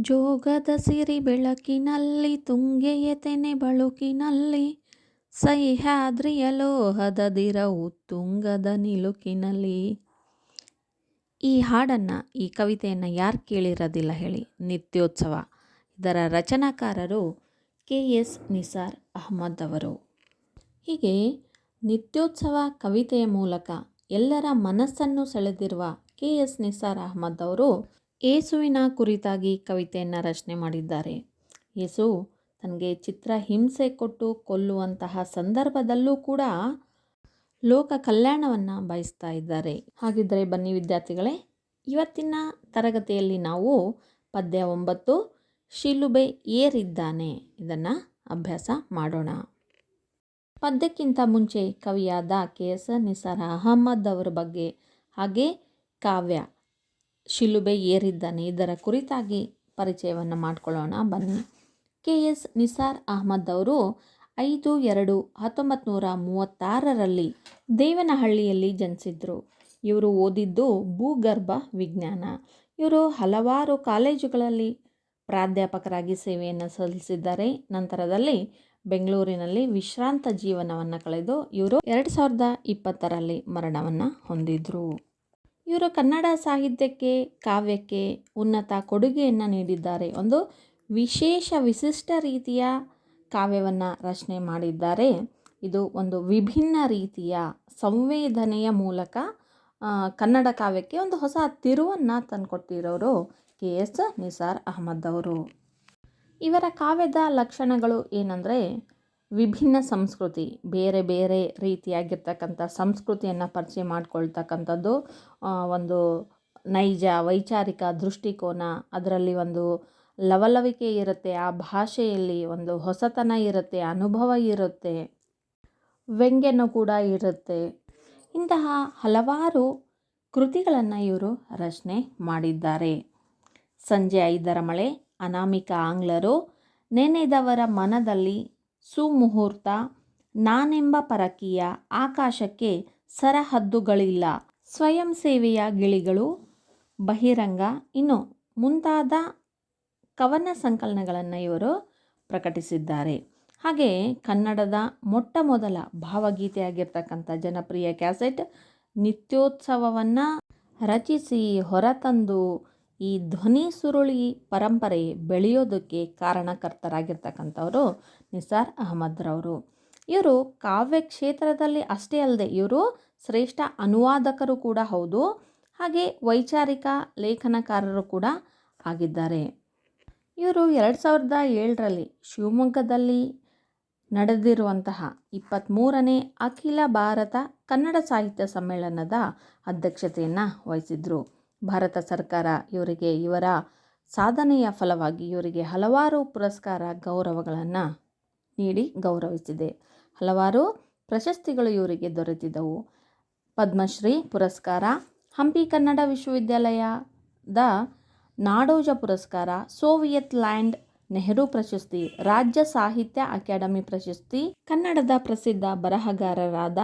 ಜೋಗದ ಸಿರಿ ಬೆಳಕಿನಲ್ಲಿ, ತುಂಗೆಯ ತೆನೆ ಬಳುಕಿನಲ್ಲಿ, ಸಹ್ಯಾದ್ರಿಯ ಲೋಹದ ದಿರವು ತುಂಗದ ನಿಲುಕಿನಲ್ಲಿ. ಈ ಹಾಡನ್ನು, ಈ ಕವಿತೆಯನ್ನು ಯಾರು ಕೇಳಿರೋದಿಲ್ಲ ಹೇಳಿ, ನಿತ್ಯೋತ್ಸವ. ಇದರ ರಚನಾಕಾರರು ಕೆ ಎಸ್ ನಿಸಾರ್ ಅಹ್ಮದ್ ಅವರು. ಹೀಗೆ ನಿತ್ಯೋತ್ಸವ ಕವಿತೆಯ ಮೂಲಕ ಎಲ್ಲರ ಮನಸ್ಸನ್ನು ಸೆಳೆದಿರುವ ಕೆ ಎಸ್ ನಿಸಾರ್ ಅಹ್ಮದ್ ಅವರು ಏಸುವಿನ ಕುರಿತಾಗಿ ಕವಿತೆಯನ್ನು ರಚನೆ ಮಾಡಿದ್ದಾರೆ. ಯೇಸು ತನಗೆ ಚಿತ್ರ ಹಿಂಸೆ ಕೊಟ್ಟು ಕೊಲ್ಲುವಂತಹ ಸಂದರ್ಭದಲ್ಲೂ ಕೂಡ ಲೋಕ ಕಲ್ಯಾಣವನ್ನು ಬಯಸ್ತಾ ಇದ್ದಾರೆ. ಹಾಗಿದ್ದರೆ ಬನ್ನಿ ವಿದ್ಯಾರ್ಥಿಗಳೇ, ಇವತ್ತಿನ ತರಗತಿಯಲ್ಲಿ ನಾವು ಪದ್ಯ ಒಂಬತ್ತು, ಶಿಲುಬೆ ಏರಿದ್ದಾನೆ. ಇದನ್ನು ಅಭ್ಯಾಸ ಮಾಡೋಣ. ಪದ್ಯಕ್ಕಿಂತ ಮುಂಚೆ ಕವಿಯಾದ ಕೆ ಎಸ್ ನಿಸಾರ್ ಅಹಮ್ಮದ್ ಅವರ ಬಗ್ಗೆ ಹಾಗೆ ಕಾವ್ಯ. ಶಿಲುಬೆ ಏರಿದ್ದಾನೆ. ಇದರ ಕುರಿತಾಗಿ ಪರಿಚಯವನ್ನು ಮಾಡಿಕೊಳ್ಳೋಣ. ಬನ್ನಿ. ಕೆ. ಎಸ್. ನಿಸಾರ್ ಅಹಮದ್ ಅವರು ಐದು ಎರಡು ಹತ್ತೊಂಬತ್ತು ನೂರ ಮೂವತ್ತಾರರಲ್ಲಿ ದೇವನಹಳ್ಳಿಯಲ್ಲಿ ಜನಿಸಿದ್ರು. ಇವರು ಓದಿದ್ದು ಭೂಗರ್ಭ ವಿಜ್ಞಾನ. ಇವರು ಹಲವಾರು ಕಾಲೇಜುಗಳಲ್ಲಿ ಪ್ರಾಧ್ಯಾಪಕರಾಗಿ ಸೇವೆಯನ್ನು ಸಲ್ಲಿಸಿದ್ದಾರೆ. ನಂತರದಲ್ಲಿ ಬೆಂಗಳೂರಿನಲ್ಲಿ ವಿಶ್ರಾಂತ ಜೀವನವನ್ನು ಕಳೆದು ಇವರು ಎರಡು ಸಾವಿರದ ಇಪ್ಪತ್ತರಲ್ಲಿ ಮರಣವನ್ನು ಹೊಂದಿದ್ರು. ಇವರು ಕನ್ನಡ ಸಾಹಿತ್ಯಕ್ಕೆ, ಕಾವ್ಯಕ್ಕೆ ಉನ್ನತ ಕೊಡುಗೆಯನ್ನು ನೀಡಿದ್ದಾರೆ. ಒಂದು ವಿಶೇಷ, ವಿಶಿಷ್ಟ ರೀತಿಯ ಕಾವ್ಯವನ್ನು ರಚನೆ ಮಾಡಿದ್ದಾರೆ. ಇದು ಒಂದು ವಿಭಿನ್ನ ರೀತಿಯ ಸಂವೇದನೆಯ ಮೂಲಕ ಕನ್ನಡ ಕಾವ್ಯಕ್ಕೆ ಒಂದು ಹೊಸ ತಿರುವನ್ನು ತಂದುಕೊಟ್ಟಿರೋರು ಕೆ. ಎಸ್. ನಿಸಾರ್ ಅಹಮದ್ ಅವರು. ಇವರ ಕಾವ್ಯದ ಲಕ್ಷಣಗಳು ಏನಂದರೆ ವಿಭಿನ್ನ ಸಂಸ್ಕೃತಿ, ಬೇರೆ ಬೇರೆ ರೀತಿಯಾಗಿರ್ತಕ್ಕಂಥ ಸಂಸ್ಕೃತಿಯನ್ನು ಪರಿಚಯ ಮಾಡಿಕೊಳ್ತಕ್ಕಂಥದ್ದು ಒಂದು ನೈಜ, ವೈಚಾರಿಕ ದೃಷ್ಟಿಕೋನ, ಅದರಲ್ಲಿ ಒಂದು ಲವಲವಿಕೆ ಇರುತ್ತೆ, ಆ ಭಾಷೆಯಲ್ಲಿ ಒಂದು ಹೊಸತನ ಇರುತ್ತೆ, ಅನುಭವ ಇರುತ್ತೆ, ವ್ಯಂಗ್ಯನೂ ಕೂಡ ಇರುತ್ತೆ. ಇಂತಹ ಹಲವಾರು ಕೃತಿಗಳನ್ನು ಇವರು ರಚನೆ ಮಾಡಿದ್ದಾರೆ. ಸಂಜೆ ಐದರ ಮಳೆ, ಅನಾಮಿಕ ಆಂಗ್ಲರು, ನೆನೆದವರ ಮನದಲ್ಲಿ ಸುಮುಹೂರ್ತ ನಾನೆಂಬ ಪರಕೀಯ ಆಕಾಶಕ್ಕೆ ಸರಹದ್ದುಗಳಿಲ್ಲ. ಸ್ವಯಂ ಸೇವೆಯ ಗಿಳಿಗಳು, ಬಹಿರಂಗ, ಇನ್ನು ಮುಂತಾದ ಕವನ ಸಂಕಲನಗಳನ್ನು ಇವರು ಪ್ರಕಟಿಸಿದ್ದಾರೆ. ಹಾಗೆ ಕನ್ನಡದ ಮೊಟ್ಟ ಮೊದಲ ಭಾವಗೀತೆಯಾಗಿರ್ತಕ್ಕಂಥ ಜನಪ್ರಿಯ ಕ್ಯಾಸೆಟ್ ನಿತ್ಯೋತ್ಸವವನ್ನು ರಚಿಸಿ ಹೊರತಂದು ಈ ಧ್ವನಿ ಸುರುಳಿ ಪರಂಪರೆ ಬೆಳೆಯೋದಕ್ಕೆ ಕಾರಣಕರ್ತರಾಗಿರ್ತಕ್ಕಂಥವರು ನಿಸಾರ್ ಅಹಮದ್ರವರು. ಇವರು ಕಾವ್ಯ ಕ್ಷೇತ್ರದಲ್ಲಿ ಅಷ್ಟೇ ಅಲ್ಲದೆ ಇವರು ಶ್ರೇಷ್ಠ ಅನುವಾದಕರು ಕೂಡ ಹೌದು. ಹಾಗೆ ವೈಚಾರಿಕ ಲೇಖನಕಾರರು ಕೂಡ ಆಗಿದ್ದಾರೆ. ಇವರು ಎರಡು ಸಾವಿರದ ಏಳರಲ್ಲಿ ಶಿವಮೊಗ್ಗದಲ್ಲಿ ನಡೆದಿರುವಂತಹ ಇಪ್ಪತ್ತ್ಮೂರನೇ ಅಖಿಲ ಭಾರತ ಕನ್ನಡ ಸಾಹಿತ್ಯ ಸಮ್ಮೇಳನದ ಅಧ್ಯಕ್ಷತೆಯನ್ನು ವಹಿಸಿದ್ರು. ಭಾರತ ಸರ್ಕಾರ ಇವರಿಗೆ ಇವರ ಸಾಧನೆಯ ಫಲವಾಗಿ ಇವರಿಗೆ ಹಲವಾರು ಪುರಸ್ಕಾರ ಗೌರವಗಳನ್ನು ನೀಡಿ ಗೌರವಿಸಿದೆ. ಹಲವಾರು ಪ್ರಶಸ್ತಿಗಳು ಇವರಿಗೆ ದೊರೆತಿದ್ದವು. ಪದ್ಮಶ್ರೀ ಪುರಸ್ಕಾರ, ಹಂಪಿ ಕನ್ನಡ ವಿಶ್ವವಿದ್ಯಾಲಯದ ನಾಡೋಜ ಪುರಸ್ಕಾರ, ಸೋವಿಯತ್ ಲ್ಯಾಂಡ್ ನೆಹರು ಪ್ರಶಸ್ತಿ, ರಾಜ್ಯ ಸಾಹಿತ್ಯ ಅಕಾಡೆಮಿ ಪ್ರಶಸ್ತಿ, ಕನ್ನಡದ ಪ್ರಸಿದ್ಧ ಬರಹಗಾರರಾದ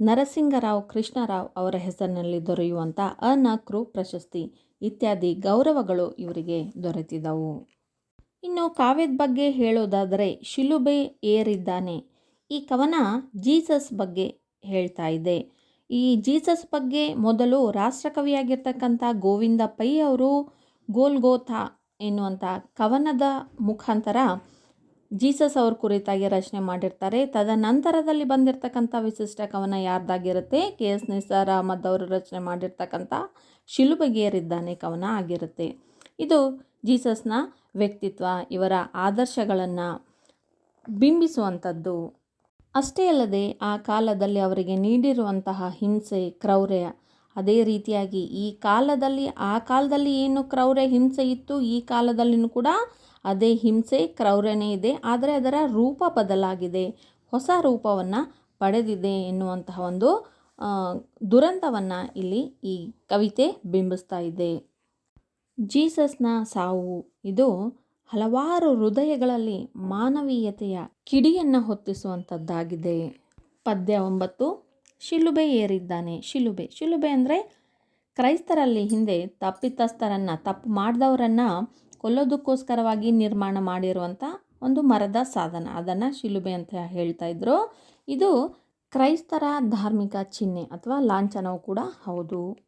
ನರಸಿಂಗರಾವ್, ಕೃಷ್ಣರಾವ್ ಅವರ ಹೆಸರಿನಲ್ಲಿ ದೊರೆಯುವಂಥ ಅನಕೃ ಪ್ರಶಸ್ತಿ ಇತ್ಯಾದಿ ಗೌರವಗಳು ಇವರಿಗೆ ದೊರೆತಿದ್ದವು. ಇನ್ನು ಕಾವ್ಯದ ಬಗ್ಗೆ ಹೇಳೋದಾದರೆ ಶಿಲುಬೆ ಏರಿದ್ದಾನೆ. ಈ ಕವನ ಜೀಸಸ್ ಬಗ್ಗೆ ಹೇಳ್ತಾ ಇದೆ. ಈ ಜೀಸಸ್ ಬಗ್ಗೆ ಮೊದಲು ರಾಷ್ಟ್ರಕವಿಯಾಗಿರ್ತಕ್ಕಂಥ ಗೋವಿಂದ ಪೈ ಅವರು ಗೋಲ್ಗೋಥ ಎನ್ನುವಂಥ ಕವನದ ಮುಖಾಂತರ ಜೀಸಸ್ ಅವ್ರ ಕುರಿತಾಗಿ ರಚನೆ ಮಾಡಿರ್ತಾರೆ. ತದನಂತರದಲ್ಲಿ ಬಂದಿರತಕ್ಕಂಥ ವಿಶಿಷ್ಟ ಕವನ ಯಾರ್ದಾಗಿರುತ್ತೆ? ಕೆ. ಎಸ್. ನಿಸಾರ್ ಅಹಮದ್ ಅವರು ರಚನೆ ಮಾಡಿರ್ತಕ್ಕಂಥ ಶಿಲುಬಗೆಯರಿದ್ದಾನೆ ಕವನ ಆಗಿರುತ್ತೆ. ಇದು ಜೀಸಸ್ನ ವ್ಯಕ್ತಿತ್ವ, ಇವರ ಆದರ್ಶಗಳನ್ನು ಬಿಂಬಿಸುವಂಥದ್ದು. ಅಷ್ಟೇ ಅಲ್ಲದೆ, ಆ ಕಾಲದಲ್ಲಿ ಅವರಿಗೆ ನೀಡಿರುವಂತಹ ಹಿಂಸೆ, ಕ್ರೌರ್ಯ, ಅದೇ ರೀತಿಯಾಗಿ ಈ ಕಾಲದಲ್ಲಿ, ಆ ಕಾಲದಲ್ಲಿ ಏನು ಕ್ರೌರ್ಯ, ಹಿಂಸೆ ಇತ್ತು, ಈ ಕಾಲದಲ್ಲಿಯೂ ಕೂಡ ಅದೇ ಹಿಂಸೆ, ಕ್ರೌರ್ಯನೇ ಇದೆ. ಆದರೆ ಅದರ ರೂಪ ಬದಲಾಗಿದೆ. ಹೊಸ ರೂಪವನ್ನು ಪಡೆದಿದೆ ಎನ್ನುವಂತಹ ಒಂದು ದುರಂತವನ್ನು ಇಲ್ಲಿ ಈ ಕವಿತೆ ಬಿಂಬಿಸ್ತಾ ಇದೆ. ಜೀಸಸ್ನ ಸಾವು. ಇದು ಹಲವಾರು ಹೃದಯಗಳಲ್ಲಿ ಮಾನವೀಯತೆಯ ಕಿಡಿಯನ್ನು ಹೊತ್ತಿಸುವಂಥದ್ದಾಗಿದೆ. ಪದ್ಯ ಒಂಬತ್ತು, ಶಿಲುಬೆ ಏರಿದ್ದಾನೆ. ಶಿಲುಬೆ ಶಿಲುಬೆ ಅಂದರೆ ಕ್ರೈಸ್ತರಲ್ಲಿ ಹಿಂದೆ ತಪ್ಪಿತಸ್ಥರನ್ನು, ತಪ್ಪು ಮಾಡಿದವರನ್ನು ಕೊಲ್ಲೋದಕ್ಕೋಸ್ಕರವಾಗಿ ನಿರ್ಮಾಣ ಮಾಡಿರುವಂಥ ಒಂದು ಮರದ ಸಾಧನ. ಅದನ್ನು ಶಿಲುಬೆ ಅಂತ ಹೇಳ್ತಾ ಇದ್ರು. ಇದು ಕ್ರೈಸ್ತರ ಧಾರ್ಮಿಕ ಚಿಹ್ನೆ ಅಥವಾ ಲಾಂಛನವು ಕೂಡ ಹೌದು.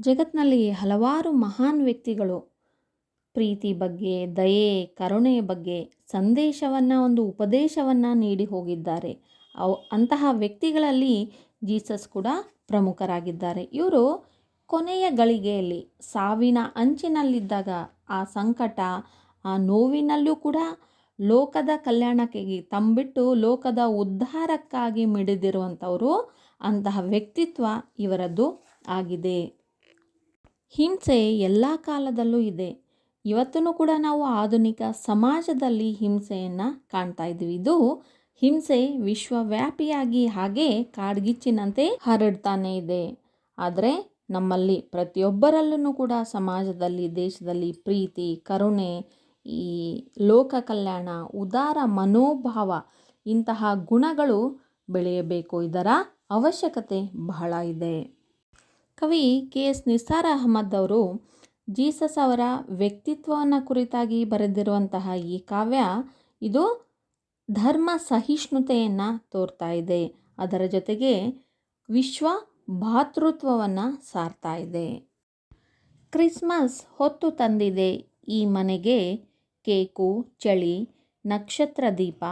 ಜಗತ್ತಿನಲ್ಲಿ ಹಲವಾರು ಮಹಾನ್ ವ್ಯಕ್ತಿಗಳು. ಪ್ರೀತಿ ಬಗ್ಗೆ, ದಯೆ ಕರುಣೆಯ ಬಗ್ಗೆ ಸಂದೇಶವನ್ನು, ಒಂದು ಉಪದೇಶವನ್ನು ನೀಡಿ ಹೋಗಿದ್ದಾರೆ. ಅವು, ಅಂತಹ ವ್ಯಕ್ತಿಗಳಲ್ಲಿ ಜೀಸಸ್ ಕೂಡ ಪ್ರಮುಖರಾಗಿದ್ದಾರೆ. ಇವರು ಕೊನೆಯ ಗಳಿಗೆಯಲ್ಲಿ, ಸಾವಿನ ಅಂಚಿನಲ್ಲಿದ್ದಾಗ ಆ ಸಂಕಟ, ಆ ನೋವಿನಲ್ಲೂ ಕೂಡ ಲೋಕದ ಕಲ್ಯಾಣಕ್ಕಾಗಿ ತಂಬಿಟ್ಟು, ಲೋಕದ ಉದ್ಧಾರಕ್ಕಾಗಿ ಮಿಡಿದಿರುವಂಥವರು ಅಂತಹ ವ್ಯಕ್ತಿತ್ವ ಇವರದ್ದು ಆಗಿದೆ. ಹಿಂಸೆ ಎಲ್ಲ ಕಾಲದಲ್ಲೂ ಇದೆ. ಇವತ್ತೂ ಕೂಡ ನಾವು ಆಧುನಿಕ ಸಮಾಜದಲ್ಲಿ ಹಿಂಸೆಯನ್ನು ಕಾಣ್ತಾ ಇದ್ದೀವಿ ಇದು ಹಿಂಸೆ ವಿಶ್ವವ್ಯಾಪಿಯಾಗಿ ಹಾಗೆ ಕಾಡ್ಗಿಚ್ಚಿನಂತೆ ಹರಡ್ತಾನೆ ಇದೆ. ಆದರೆ ನಮ್ಮಲ್ಲಿ ಪ್ರತಿಯೊಬ್ಬರಲ್ಲೂ ಕೂಡ ಸಮಾಜದಲ್ಲಿ, ದೇಶದಲ್ಲಿ ಪ್ರೀತಿ, ಕರುಣೆ, ಈ ಲೋಕ ಕಲ್ಯಾಣ, ಉದಾರ ಮನೋಭಾವ ಇಂತಹ ಗುಣಗಳು ಬೆಳೆಯಬೇಕು ಇದರ ಅವಶ್ಯಕತೆ ಬಹಳ ಇದೆ. ಕವಿ ಕೆ ಎಸ್ ನಿಸಾರ್ ಅಹಮದ್ ಅವರು ಜೀಸಸ್ ಅವರ ವ್ಯಕ್ತಿತ್ವವನ್ನು ಕುರಿತಾಗಿ ಬರೆದಿರುವಂತಹ ಈ ಕಾವ್ಯ ಇದು ಧರ್ಮ ಸಹಿಷ್ಣುತೆಯನ್ನು ತೋರ್ತಾ ಇದೆ. ಅದರ ಜೊತೆಗೆ ವಿಶ್ವ ಭಾತೃತ್ವವನ್ನು ಸಾರ್ತಾ ಇದೆ. ಕ್ರಿಸ್ಮಸ್ ಹೊತ್ತು ತಂದಿದೆ. ಈ ಮನೆಗೆ ಕೇಕು, ಚಳಿ, ನಕ್ಷತ್ರ ದೀಪ,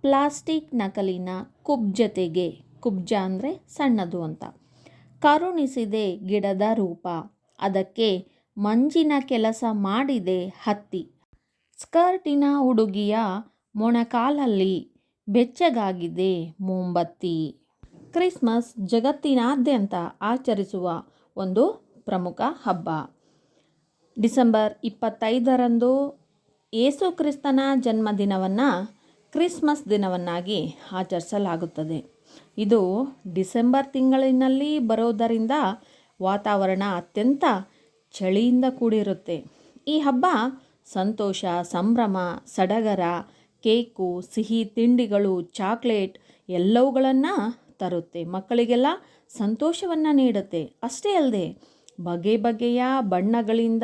ಪ್ಲಾಸ್ಟಿಕ್ ನಕಲಿನ ಕುಬ್ಜತೆಗೆ, ಕುಬ್ಜ ಅಂದರೆ ಸಣ್ಣದು ಅಂತ. ಕರುಣಿಸಿದೆ ಗಿಡದ ರೂಪ. ಅದಕ್ಕೆ ಮಂಜಿನ ಕೆಲಸ ಮಾಡಿದೆ ಹತ್ತಿ. ಸ್ಕರ್ಟಿನ ಹುಡುಗಿಯ ಮೊಣಕಾಲಲ್ಲಿ ಬೆಚ್ಚಗಾಗಿದೆ ಮೋಂಬತ್ತಿ. ಕ್ರಿಸ್ಮಸ್ ಜಗತ್ತಿನಾದ್ಯಂತ ಆಚರಿಸುವ ಒಂದು ಪ್ರಮುಖ ಹಬ್ಬ. ಡಿಸೆಂಬರ್ ಇಪ್ಪತ್ತೈದರಂದು ಯೇಸು ಕ್ರಿಸ್ತನ ಜನ್ಮದಿನವನ್ನು ಕ್ರಿಸ್ಮಸ್ ದಿನವನ್ನಾಗಿ ಆಚರಿಸಲಾಗುತ್ತದೆ. ಇದು ಡಿಸೆಂಬರ್ ತಿಂಗಳಿನಲ್ಲಿ ಬರೋದರಿಂದ ವಾತಾವರಣ ಅತ್ಯಂತ ಚಳಿಯಿಂದ ಕೂಡಿರುತ್ತೆ. ಈ ಹಬ್ಬ ಸಂತೋಷ, ಸಂಭ್ರಮ, ಸಡಗರ, ಕೇಕು, ಸಿಹಿ ತಿಂಡಿಗಳು, ಚಾಕ್ಲೇಟ್ ಎಲ್ಲವುಗಳನ್ನು ತರುತ್ತೆ. ಮಕ್ಕಳಿಗೆಲ್ಲ ಸಂತೋಷವನ್ನು ನೀಡುತ್ತೆ. ಅಷ್ಟೇ ಅಲ್ಲದೆ ಬಗೆ ಬಗೆಯ ಬಣ್ಣಗಳಿಂದ,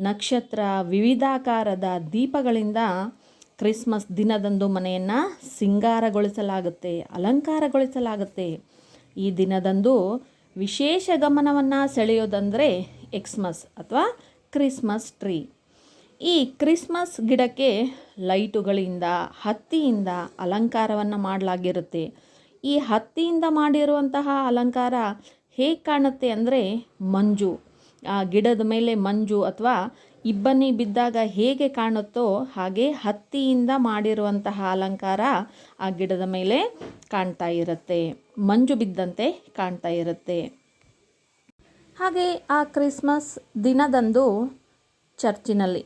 ನಕ್ಷತ್ರ ವಿವಿಧಾಕಾರದ ದೀಪಗಳಿಂದ ಕ್ರಿಸ್ಮಸ್ ದಿನದಂದು ಮನೆಯನ್ನು ಸಿಂಗಾರಗೊಳಿಸಲಾಗುತ್ತೆ, ಅಲಂಕಾರಗೊಳಿಸಲಾಗುತ್ತೆ. ಈ ದಿನದಂದು ವಿಶೇಷ ಗಮನವನ್ನು ಸೆಳೆಯೋದಂದರೆ ಎಕ್ಸ್ಮಸ್ ಅಥವಾ ಕ್ರಿಸ್ಮಸ್ ಟ್ರೀ ಈ ಕ್ರಿಸ್ಮಸ್ ಗಿಡಕ್ಕೆ ಲೈಟುಗಳಿಂದ, ಹತ್ತಿಯಿಂದ ಅಲಂಕಾರವನ್ನು ಮಾಡಲಾಗಿರುತ್ತೆ. ಈ ಹತ್ತಿಯಿಂದ ಮಾಡಿರುವಂತಹ ಅಲಂಕಾರ ಹೇಗೆ ಕಾಣುತ್ತೆ ಅಂದರೆ ಮಂಜು. ಆ ಗಿಡದ ಮೇಲೆ ಮಂಜು ಅಥವಾ ಇಬ್ಬನಿ ಬಿದ್ದಾಗ ಹೇಗೆ ಕಾಣುತ್ತೋ ಹಾಗೆ ಹತ್ತಿಯಿಂದ ಮಾಡಿರುವಂತಹ ಅಲಂಕಾರ ಆ ಗಿಡದ ಮೇಲೆ ಕಾಣ್ತಾ ಇರುತ್ತೆ. ಮಂಜು ಬಿದ್ದಂತೆ ಕಾಣ್ತಾ ಇರುತ್ತೆ. ಹಾಗೆ ಆ ಕ್ರಿಸ್ಮಸ್ ದಿನದಂದು ಚರ್ಚಿನಲ್ಲಿ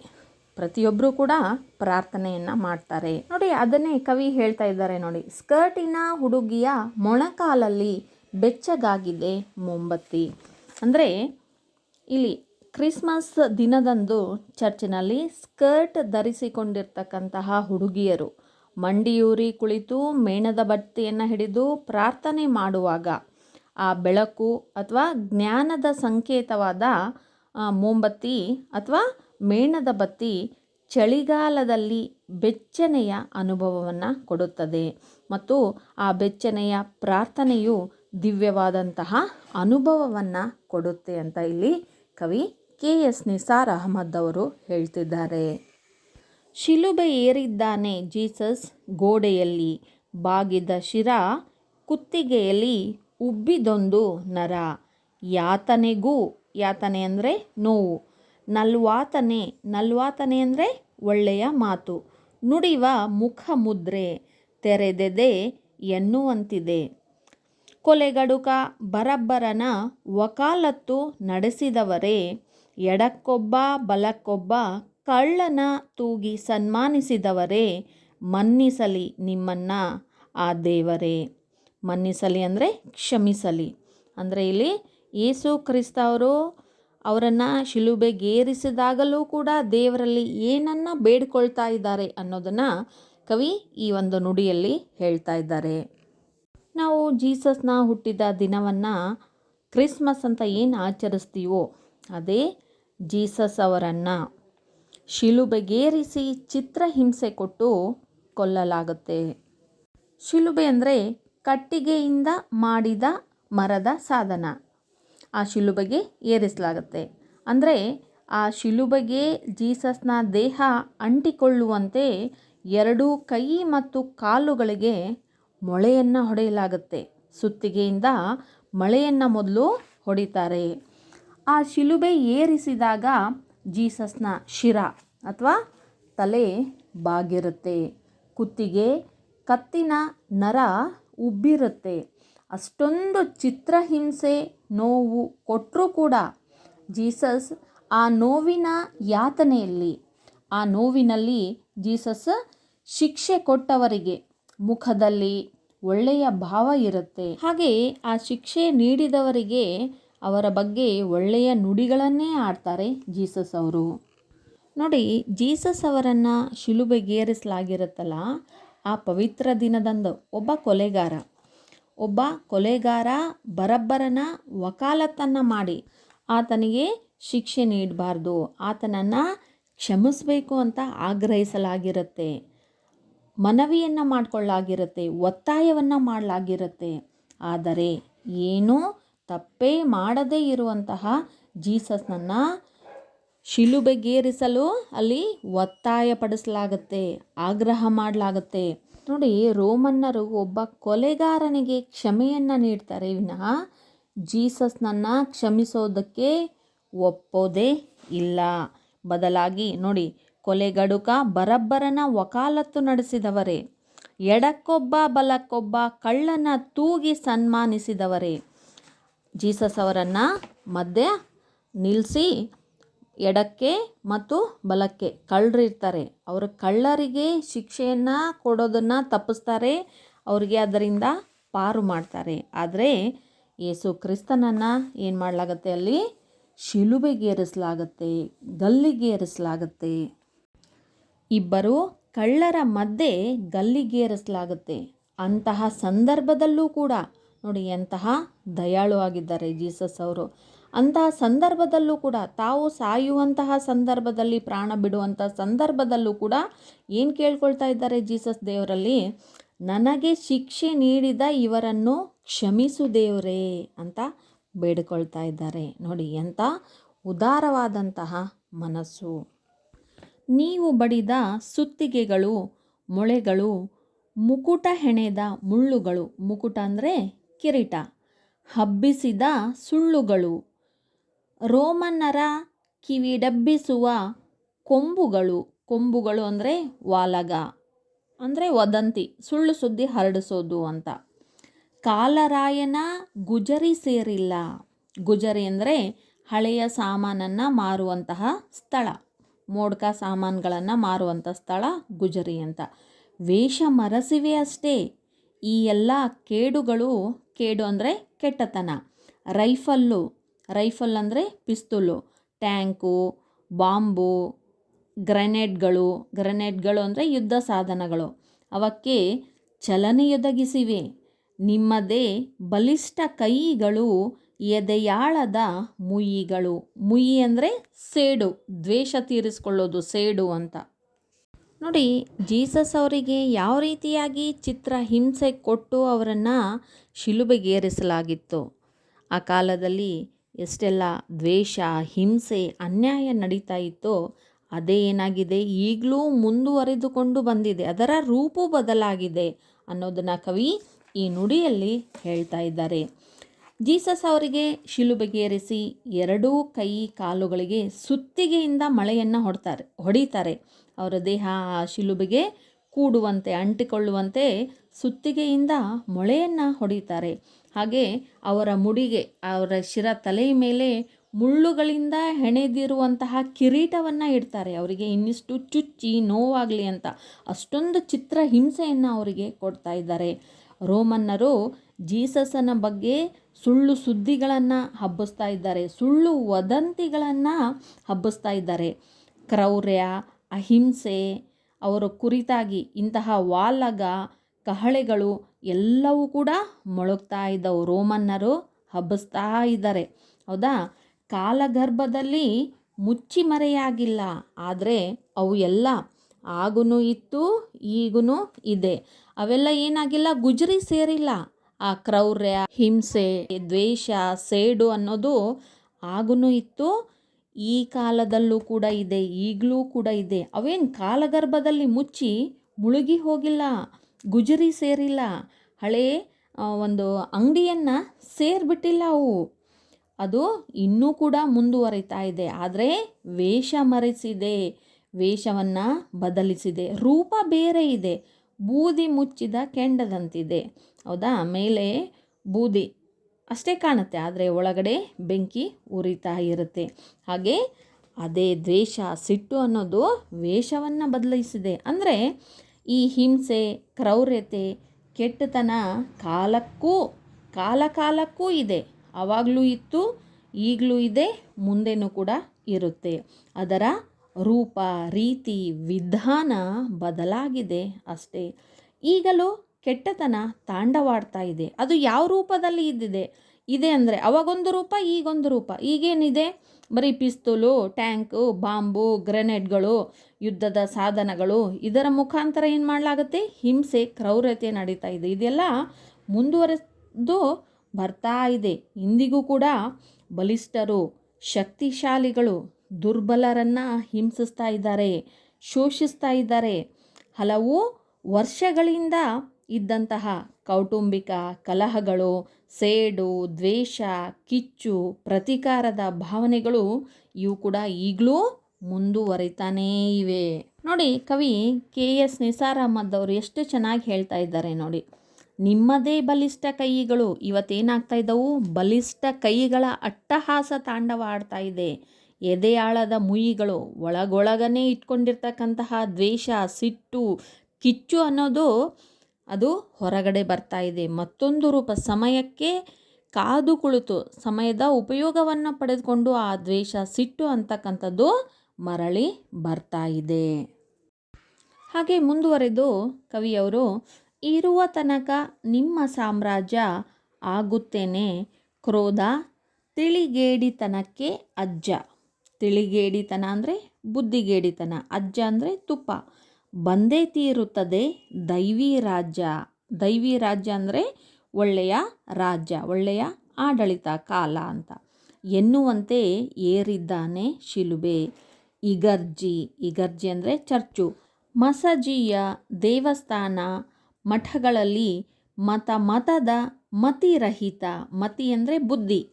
ಪ್ರತಿಯೊಬ್ಬರೂ ಕೂಡ ಪ್ರಾರ್ಥನೆಯನ್ನು ಮಾಡ್ತಾರೆ. ನೋಡಿ, ಅದನ್ನೇ ಕವಿ ಹೇಳ್ತಾ ಇದ್ದಾರೆ ನೋಡಿ. ಸ್ಕರ್ಟಿನ ಹುಡುಗಿಯ ಮೊಣಕಾಲಲ್ಲಿ ಬೆಚ್ಚಗಾಗಿದೆ ಮೊಂಬತ್ತಿ. ಅಂದರೆ ಇಲ್ಲಿ ಕ್ರಿಸ್ಮಸ್ ದಿನದಂದು ಚರ್ಚಿನಲ್ಲಿ ಸ್ಕರ್ಟ್ ಧರಿಸಿಕೊಂಡಿರ್ತಕ್ಕಂತಹ ಹುಡುಗಿಯರು ಮಂಡಿಯೂರಿ ಕುಳಿತು ಮೇಣದ ಬತ್ತಿಯನ್ನು ಹಿಡಿದು ಪ್ರಾರ್ಥನೆ ಮಾಡುವಾಗ ಆ ಬೆಳಕು ಅಥವಾ ಜ್ಞಾನದ ಸಂಕೇತವಾದ ಮೋಂಬತ್ತಿ ಅಥವಾ ಮೇಣದ ಬತ್ತಿ ಚಳಿಗಾಲದಲ್ಲಿ ಬೆಚ್ಚನೆಯ ಅನುಭವವನ್ನು ಕೊಡುತ್ತದೆ. ಮತ್ತು ಆ ಬೆಚ್ಚನೆಯ ಪ್ರಾರ್ಥನೆಯು ದಿವ್ಯವಾದಂತಹ ಅನುಭವವನ್ನು ಕೊಡುತ್ತೆ ಅಂತ ಇಲ್ಲಿ ಕವಿ ಕೆ ಎಸ್ ನಿಸಾರ್ ಅಹಮದ್ ಅವರು ಹೇಳ್ತಿದ್ದಾರೆ. ಶಿಲುಬೆ ಏರಿದ್ದಾನೆ ಜೀಸಸ್ ಗೋಡೆಯಲ್ಲಿ. ಬಾಗಿದ ಶಿರ ಕುತ್ತಿಗೆಯಲ್ಲಿ ಉಬ್ಬಿದೊಂದು ನರ. ಯಾತನೆಗೂ, ಯಾತನೆ ಅಂದರೆ ನೋವು. ನಲ್ವಾತನೆ ನಲ್ವಾತನೆ ಅಂದರೆ ಒಳ್ಳೆಯ ಮಾತು. ನುಡಿವ ಮುಖ ಮುದ್ರೆ, ತೆರೆದೆದೆ ಎನ್ನುವಂತಿದೆ. ಕೊಲೆಗಡುಕ ಬರಬ್ಬರನ ವಕಾಲತ್ತು ನಡೆಸಿದವರೇ ಎಡಕ್ಕೊಬ್ಬ, ಬಲಕ್ಕೊಬ್ಬ, ಕಳ್ಳನ ತೂಗಿ ಸನ್ಮಾನಿಸಿದವರೇ, ಮನ್ನಿಸಲಿ ನಿಮ್ಮನ್ನ ಆ ದೇವರೇ. ಮನ್ನಿಸಲಿ ಅಂದರೆ ಕ್ಷಮಿಸಲಿ. ಅಂದರೆ ಇಲ್ಲಿ ಯೇಸು ಕ್ರಿಸ್ತ ಅವರು ಅವರನ್ನು ಶಿಲುಬೆಗೇರಿಸಿದಾಗಲೂ ಕೂಡ ದೇವರಲ್ಲಿ ಏನನ್ನು ಬೇಡ್ಕೊಳ್ತಾ ಇದ್ದಾರೆ ಅನ್ನೋದನ್ನು ಕವಿ ಈ ಒಂದು ನುಡಿಯಲ್ಲಿ ಹೇಳ್ತಾ ಇದ್ದಾರೆ. ನಾವು ಜೀಸಸ್ನ ಹುಟ್ಟಿದ ದಿನವನ್ನು ಕ್ರಿಸ್ಮಸ್ ಅಂತ ಏನು ಆಚರಿಸ್ತೀವೋ, ಅದೇ ಜೀಸಸ್ ಅವರನ್ನು ಶಿಲುಬೆಗೇರಿಸಿ ಚಿತ್ರಹಿಂಸೆ ಕೊಟ್ಟು ಕೊಲ್ಲಲಾಗುತ್ತೆ. ಶಿಲುಬೆ ಅಂದರೆ ಕಟ್ಟಿಗೆಯಿಂದ ಮಾಡಿದ ಮರದ ಸಾಧನ. ಆ ಶಿಲುಬೆಗೆ ಏರಿಸಲಾಗುತ್ತೆ. ಅಂದರೆ ಆ ಶಿಲುಬೆಗೆ ಜೀಸಸ್ನ ದೇಹ ಅಂಟಿಕೊಳ್ಳುವಂತೆ ಎರಡೂ ಕೈ ಮತ್ತು ಕಾಲುಗಳಿಗೆ ಮೊಳೆಯನ್ನು ಹೊಡೆಯಲಾಗುತ್ತೆ. ಸುತ್ತಿಗೆಯಿಂದ ಮಳೆಯನ್ನು ಮೊದಲು ಹೊಡಿತಾರೆ. ಆ ಶಿಲುಬೆ ಏರಿಸಿದಾಗ ಜೀಸಸ್ನ ಶಿರ ಅಥವಾ ತಲೆ ಬಾಗಿರುತ್ತೆ. ಕುತ್ತಿಗೆ, ಕತ್ತಿನ ನರ ಉಬ್ಬಿರುತ್ತೆ. ಅಷ್ಟೊಂದು ಚಿತ್ರಹಿಂಸೆ ನೋವು ಕೊಟ್ಟರೂ ಕೂಡ ಜೀಸಸ್ ಆ ನೋವಿನ ಯಾತನೆಯಲ್ಲಿ, ಆ ನೋವಿನಲ್ಲಿ ಜೀಸಸ್ ಶಿಕ್ಷೆ ಕೊಟ್ಟವರಿಗೆ ಮುಖದಲ್ಲಿ ಒಳ್ಳೆಯ ಭಾವ ಇರುತ್ತೆ. ಹಾಗೆ ಆ ಶಿಕ್ಷೆ ನೀಡಿದವರಿಗೆ ಅವರ ಬಗ್ಗೆ ಒಳ್ಳೆಯ ನುಡಿಗಳನ್ನೇ ಆಡ್ತಾರೆ ಜೀಸಸ್ ಅವರು. ನೋಡಿ, ಜೀಸಸ್ ಅವರನ್ನು ಶಿಲುಬೆಗೇರಿಸಲಾಗಿರುತ್ತಲ್ಲ, ಆ ಪವಿತ್ರ ದಿನದಂದು ಒಬ್ಬ ಕೊಲೆಗಾರ. ಒಬ್ಬ ಕೊಲೆಗಾರ ಬರಬ್ಬರನ ವಕಾಲತ್ತನ್ನು ಮಾಡಿ ಆತನಿಗೆ ಶಿಕ್ಷೆ ನೀಡಬಾರ್ದು, ಆತನನ್ನು ಕ್ಷಮಿಸಬೇಕು ಅಂತ ಆಗ್ರಹಿಸಲಾಗಿರುತ್ತೆ. ಮನವಿಯನ್ನು ಮಾಡಿಕೊಳ್ಳಾಗಿರುತ್ತೆ, ಒತ್ತಾಯವನ್ನು ಮಾಡಲಾಗಿರುತ್ತೆ. ಆದರೆ, ಏನೂ ತಪ್ಪೇ ಮಾಡದೇ ಇರುವಂತಹ ಜೀಸಸ್ನನ್ನು ಶಿಲುಬೆಗೇರಿಸಲು ಅಲ್ಲಿ ಒತ್ತಾಯಪಡಿಸಲಾಗುತ್ತೆ, ಆಗ್ರಹ ಮಾಡಲಾಗುತ್ತೆ. ನೋಡಿ, ರೋಮನ್ನರು ಒಬ್ಬ ಕೊಲೆಗಾರನಿಗೆ ಕ್ಷಮೆಯನ್ನು ನೀಡ್ತಾರೆ ವಿನಃ ಜೀಸಸ್ನನ್ನು ಕ್ಷಮಿಸೋದಕ್ಕೆ ಒಪ್ಪೋದೇ ಇಲ್ಲ. ಬದಲಾಗಿ ನೋಡಿ, ಕೊಲೆಗಡುಕ ಬರಬ್ಬರನ ವಕಾಲತ್ತು ನಡೆಸಿದವರೇ, ಎಡಕ್ಕೊಬ್ಬ ಬಲಕ್ಕೊಬ್ಬ ಕಳ್ಳನ ತೂಗಿ ಸನ್ಮಾನಿಸಿದವರೇ. ಜೀಸಸ್ ಅವರನ್ನು ಮಧ್ಯೆ ನಿಲ್ಲಿಸಿ ಎಡಕ್ಕೆ ಮತ್ತು ಬಲಕ್ಕೆ ಕಳ್ಳರಿರ್ತಾರೆ ಅವರು ಕಳ್ಳರಿಗೆ ಶಿಕ್ಷೆಯನ್ನು ಕೊಡೋದನ್ನು ತಪ್ಪಿಸ್ತಾರೆ. ಅವರಿಗೆ ಅದರಿಂದ ಪಾರು ಮಾಡ್ತಾರೆ. ಆದರೆ ಯೇಸು ಕ್ರಿಸ್ತನನ್ನು ಏನು ಮಾಡಲಾಗತ್ತೆ ಅಲ್ಲಿ? ಶಿಲುಬೆಗೇರಿಸಲಾಗತ್ತೆ ಗಲ್ಲಿಗೇರಿಸಲಾಗತ್ತೆ ಇಬ್ಬರು ಕಳ್ಳರ ಮಧ್ಯೆ ಗಲ್ಲಿಗೇರಿಸಲಾಗುತ್ತೆ ಅಂತಹ ಸಂದರ್ಭದಲ್ಲೂ ಕೂಡ ನೋಡಿ ಎಂತಹ ದಯಾಳು ಆಗಿದ್ದಾರೆ ಜೀಸಸ್ ಅವರು. ಅಂತಹ ಸಂದರ್ಭದಲ್ಲೂ ಕೂಡ, ತಾವು ಸಾಯುವಂತಹ ಸಂದರ್ಭದಲ್ಲಿ ಪ್ರಾಣ ಬಿಡುವಂಥ ಸಂದರ್ಭದಲ್ಲೂ ಕೂಡ ಏನು ಕೇಳ್ಕೊಳ್ತಾ ಇದ್ದಾರೆ ಜೀಸಸ್ ದೇವರಲ್ಲಿ? ನನಗೆ ಶಿಕ್ಷೆ ನೀಡಿದ ಇವರನ್ನು ಕ್ಷಮಿಸು ದೇವರೇ ಅಂತ ಬೇಡಿಕೊಳ್ತಾ ಇದ್ದಾರೆ. ನೋಡಿ, ಎಂಥ ಉದಾರವಾದಂತಹ ಮನಸ್ಸು. ನೀವು ಬಡಿದ ಸುತ್ತಿಗೆಗಳು, ಮೊಳೆಗಳು, ಮುಕುಟ ಹೆಣೆದ ಮುಳ್ಳುಗಳು, ಮುಕುಟ ಅಂದರೆ ಕಿರೀಟ. ಹಬ್ಬಿಸಿದ ಸುಳ್ಳುಗಳು. ರೋಮನ್ನರ ಕಿವಿಡಬ್ಬಿಸುವ ಕೊಂಬುಗಳು. ಕೊಂಬುಗಳು ಅಂದರೆ ವಾಲಗ, ಅಂದರೆ ವದಂತಿ, ಸುಳ್ಳು ಸುದ್ದಿ ಹರಡಿಸೋದು ಅಂತ. ಕಾಲರಾಯನ ಗುಜರಿ ಸೇರಿಲ್ಲ. ಗುಜರಿ ಅಂದರೆ ಹಳೆಯ ಸಾಮಾನನ್ನು ಮಾರುವಂತಹ ಸ್ಥಳ. ಮೋಡ್ಕ ಸಾಮಾನುಗಳನ್ನು ಮಾರುವಂಥ ಸ್ಥಳ ಗುಜರಿ ಅಂತ. ವೇಷ ಮರಸಿವೆ ಅಷ್ಟೇ. ಈ ಎಲ್ಲ ಕೇಡುಗಳು, ಕೇಡು ಅಂದರೆ ಕೆಟ್ಟತನ. ರೈಫಲ್ಲು, ರೈಫಲ್ ಅಂದರೆ ಪಿಸ್ತೂಲು, ಟ್ಯಾಂಕು, ಬಾಂಬು, ಗ್ರೆನೇಡ್ಗಳು. ಗ್ರೆನೇಡ್ಗಳು ಅಂದರೆ ಯುದ್ಧ ಸಾಧನಗಳು. ಅವಕ್ಕೆ ಚಲನೆಯೊದಗಿಸಿವೆ ನಿಮ್ಮದೇ ಬಲಿಷ್ಠ ಕೈಗಳು, ಎದೆಯಾಳದ ಮುಯ್ಯಿಗಳು ಮುಯ್ಯಿ ಅಂದರೆ ಸೇಡು, ದ್ವೇಷ ತೀರಿಸ್ಕೊಳ್ಳೋದು ಸೇಡು ಅಂತ. ನೋಡಿ, ಜೀಸಸ್ ಅವರಿಗೆ ಯಾವ ರೀತಿಯಾಗಿ ಚಿತ್ರ ಹಿಂಸೆ ಕೊಟ್ಟು ಅವರನ್ನು ಶಿಲುಬೆಗೇರಿಸಲಾಗಿತ್ತು ಆ ಕಾಲದಲ್ಲಿ ಎಷ್ಟೆಲ್ಲ ದ್ವೇಷ, ಹಿಂಸೆ, ಅನ್ಯಾಯ ನಡೀತಾ ಇತ್ತೋ, ಅದೇ ಏನಾಗಿದೆ? ಈಗಲೂ ಮುಂದುವರೆದುಕೊಂಡು ಬಂದಿದೆ. ಅದರ ರೂಪು ಬದಲಾಗಿದೆ ಅನ್ನೋದನ್ನು ಕವಿ ಈ ನುಡಿಯಲ್ಲಿ ಹೇಳ್ತಾ ಇದ್ದಾರೆ. ಜೀಸಸ್ ಅವರಿಗೆ ಶಿಲುಬೆಗೇರಿಸಿ ಎರಡೂ ಕೈ ಕಾಲುಗಳಿಗೆ ಸುತ್ತಿಗೆಯಿಂದ ಮಳೆಯನ್ನು ಹೊಡ್ತಾರೆ, ಹೊಡಿತಾರೆ. ಅವರ ದೇಹ ಆ ಶಿಲುಬೆಗೆ ಕೂಡುವಂತೆ, ಅಂಟಿಕೊಳ್ಳುವಂತೆ ಸುತ್ತಿಗೆಯಿಂದ ಮೊಳೆಯನ್ನು ಹೊಡಿತಾರೆ ಹಾಗೆ ಅವರ ಮುಡಿಗೆ, ಅವರ ಶಿರ ತಲೆಯ ಮೇಲೆ ಮುಳ್ಳುಗಳಿಂದ ಹೆಣೆದಿರುವಂತಹ ಕಿರೀಟವನ್ನು ಇಡ್ತಾರೆ. ಅವರಿಗೆ ಇನ್ನಿಷ್ಟು ಚುಚ್ಚಿ ನೋವಾಗಲಿ ಅಂತ ಅಷ್ಟೊಂದು ಚಿತ್ರ ಹಿಂಸೆಯನ್ನು ಅವರಿಗೆ ಕೊಡ್ತಾ ಇದ್ದಾರೆ. ರೋಮನ್ನರು ಜೀಸಸನ ಬಗ್ಗೆ ಸುಳ್ಳು ಸುದ್ದಿಗಳನ್ನು ಹಬ್ಬಿಸ್ತಾ ಇದ್ದಾರೆ. ಸುಳ್ಳು ವದಂತಿಗಳನ್ನು ಹಬ್ಬಿಸ್ತಾ ಇದ್ದಾರೆ. ಕ್ರೌರ್ಯ ಅಹಿಂಸೆ, ಅವರ ಕುರಿತಾಗಿ ಇಂತಹ ವಾಲಗ ಕಹಳೆಗಳು ಎಲ್ಲವೂ ಕೂಡ ಮೊಳಗ್ತಾ ಇದ್ದವು. ರೋಮನ್ನರು ಹಬ್ಬಿಸ್ತಾ ಇದ್ದಾರೆ. ಹೌದಾ? ಕಾಲಗರ್ಭದಲ್ಲಿ ಮುಚ್ಚಿ ಮರೆಯಾಗಿಲ್ಲ. ಆದರೆ ಅವು ಎಲ್ಲ ಆಗೂ ಇತ್ತು ಈಗೂ ಇದೆ. ಅವೆಲ್ಲ ಏನಾಗಿಲ್ಲ? ಗುಜರಿ ಸೇರಿಲ್ಲ. ಆ ಕ್ರೌರ್ಯ, ಹಿಂಸೆ, ದ್ವೇಷ, ಸೇಡು ಅನ್ನೋದು ಆಗೂ ಇತ್ತು. ಈ ಕಾಲದಲ್ಲೂ ಕೂಡ ಇದೆ, ಈಗಲೂ ಕೂಡ ಇದೆ. ಅವೇನು ಕಾಲಗರ್ಭದಲ್ಲಿ ಮುಚ್ಚಿ ಮುಳುಗಿ ಹೋಗಿಲ್ಲ, ಗುಜರಿ ಸೇರಿಲ್ಲ, ಹಳೇ ಒಂದು ಅಂಗಡಿಯನ್ನು ಸೇರಿಬಿಟ್ಟಿಲ್ಲ ಅವು. ಅದು ಇನ್ನೂ ಕೂಡ ಮುಂದುವರಿತಾ ಇದೆ. ಆದರೆ ವೇಷ ಮರೆಸಿದೆ, ವೇಷವನ್ನು ಬದಲಿಸಿದೆ. ರೂಪ ಬೇರೆ ಇದೆ. ಬೂದಿ ಮುಚ್ಚಿದ ಕೆಂಡದಂತಿದೆ. ಹೌದಾ? ಮೇಲೆ ಬೂದಿ. ಅಷ್ಟೇ ಕಾಣುತ್ತೆ, ಆದರೆ ಒಳಗಡೆ ಬೆಂಕಿ ಉರಿತಾ ಇರುತ್ತೆ. ಹಾಗೆ ಅದೇ ದ್ವೇಷ, ಸಿಟ್ಟು ಅನ್ನೋದು ವೇಷವನ್ನು ಬದಲಿಸಿದೆ ಅಂದರೆ ಈ ಹಿಂಸೆ, ಕ್ರೌರ್ಯತೆ, ಕೆಟ್ಟತನ ಕಾಲಕ್ಕೂ ಕಾಲಕಾಲಕ್ಕೂ ಇದೆ. ಆವಾಗಲೂ ಇತ್ತು, ಈಗಲೂ ಇದೆ, ಮುಂದೆನೂ ಕೂಡ ಇರುತ್ತೆ. ಅದರ ರೂಪ, ರೀತಿ, ವಿಧಾನ ಬದಲಾಗಿದೆ ಅಷ್ಟೇ. ಈಗಲೂ ಕೆಟ್ಟತನ ತಾಂಡವಾಡ್ತಾ ಇದೆ. ಅದು ಯಾವ ರೂಪದಲ್ಲಿ ಇದ್ದಿದೆ? ಇದೆ ಅಂದರೆ ಅವಾಗೊಂದು ರೂಪ, ಈಗೊಂದು ರೂಪ. ಈಗೇನಿದೆ? ಬರೀ ಪಿಸ್ತೂಲು, ಟ್ಯಾಂಕು, ಬಾಂಬು, ಗ್ರೆನೇಡ್ಗಳು, ಯುದ್ಧದ ಸಾಧನಗಳು. ಇದರ ಮುಖಾಂತರ ಏನು ಮಾಡಲಾಗುತ್ತೆ? ಹಿಂಸೆ ಕ್ರೌರ್ಯತೆ ನಡೀತಾ ಇದೆ. ಇದೆಲ್ಲ ಮುಂದುವರೆದು ಬರ್ತಾ ಇದೆ. ಇಂದಿಗೂ ಕೂಡ ಬಲಿಷ್ಠರು, ಶಕ್ತಿಶಾಲಿಗಳು ದುರ್ಬಲರನ್ನು ಹಿಂಸಿಸ್ತಾ ಇದ್ದಾರೆ, ಶೋಷಿಸ್ತಾ ಇದ್ದಾರೆ. ಹಲವು ವರ್ಷಗಳಿಂದ ಇದ್ದಂತಹ ಕೌಟುಂಬಿಕ ಕಲಹಗಳು, ಸೇಡು, ದ್ವೇಷ, ಕಿಚ್ಚು, ಪ್ರತೀಕಾರದ ಭಾವನೆಗಳು ಇವು ಕೂಡ ಈಗಲೂ ಮುಂದುವರಿತಾನೇ ಇವೆ. ನೋಡಿ, ಕವಿ ಕೆ ಎಸ್ ನಿಸಾರ್ ಅಹಮದ್ ಅವರು ಎಷ್ಟು ಚೆನ್ನಾಗಿ ಹೇಳ್ತಾ ಇದ್ದಾರೆ ನೋಡಿ. ನಿಮ್ಮದೇ ಬಲಿಷ್ಠ ಕೈಗಳು, ಇವತ್ತೇನಾಗ್ತಾ ಇದ್ದವು? ಬಲಿಷ್ಠ ಕೈಗಳ ಅಟ್ಟಹಾಸ ತಾಂಡವ ಆಡ್ತಾ ಇದೆ. ಎದೆಯಾಳದ ಮುಯಿಗಳು ಒಳಗೊಳಗನೆ ಇಟ್ಕೊಂಡಿರ್ತಕ್ಕಂತಹ ದ್ವೇಷ, ಸಿಟ್ಟು, ಕಿಚ್ಚು ಅನ್ನೋದು ಅದು ಹೊರಗಡೆ ಬರ್ತಾ ಇದೆ. ಮತ್ತೊಂದು ರೂಪ, ಸಮಯಕ್ಕೆ ಕಾದು ಕುಳಿತು, ಸಮಯದ ಉಪಯೋಗವನ್ನು ಪಡೆದುಕೊಂಡು ಆ ದ್ವೇಷ ಸಿಟ್ಟು ಅಂತಕ್ಕಂಥದ್ದು ಮರಳಿ ಬರ್ತಾ ಇದೆ. ಹಾಗೆ ಮುಂದುವರೆದು ಕವಿಯವರು, ಇರುವ ತನಕ ನಿಮ್ಮ ಸಾಮ್ರಾಜ್ಯ ಆಗುತ್ತೇನೆ, ಕ್ರೋಧ, ತಿಳಿಗೇಡಿತನಕ್ಕೆ ಅಜ್ಜ. ತಿಳಿಗೇಡಿತನ ಅಂದರೆ ಬುದ್ಧಿಗೇಡಿತನ, ಅಜ್ಜ ಅಂದರೆ ತುಪ್ಪ. ಬಂದೇ ತೀರುತ್ತದೆ ದೈವಿ ರಾಜ್ಯ. ದೈವಿ ರಾಜ್ಯ ಅಂದರೆ ಒಳ್ಳೆಯ ರಾಜ್ಯ, ಒಳ್ಳೆಯ ಆಡಳಿತ ಕಾಲ ಅಂತ. ಎನ್ನುವಂತೆ ಏರಿದ್ದಾನೆ ಶಿಲುಬೆ. ಇಗರ್ಜಿ ಇಗರ್ಜಿ ಅಂದರೆ ಚರ್ಚು. ಮಸಜಿಯ ದೇವಸ್ಥಾನ ಮಠಗಳಲ್ಲಿ ಮತ, ಮತದ ಮತಿರಹಿತ, ಮತಿ ಅಂದರೆ ಬುದ್ಧಿ.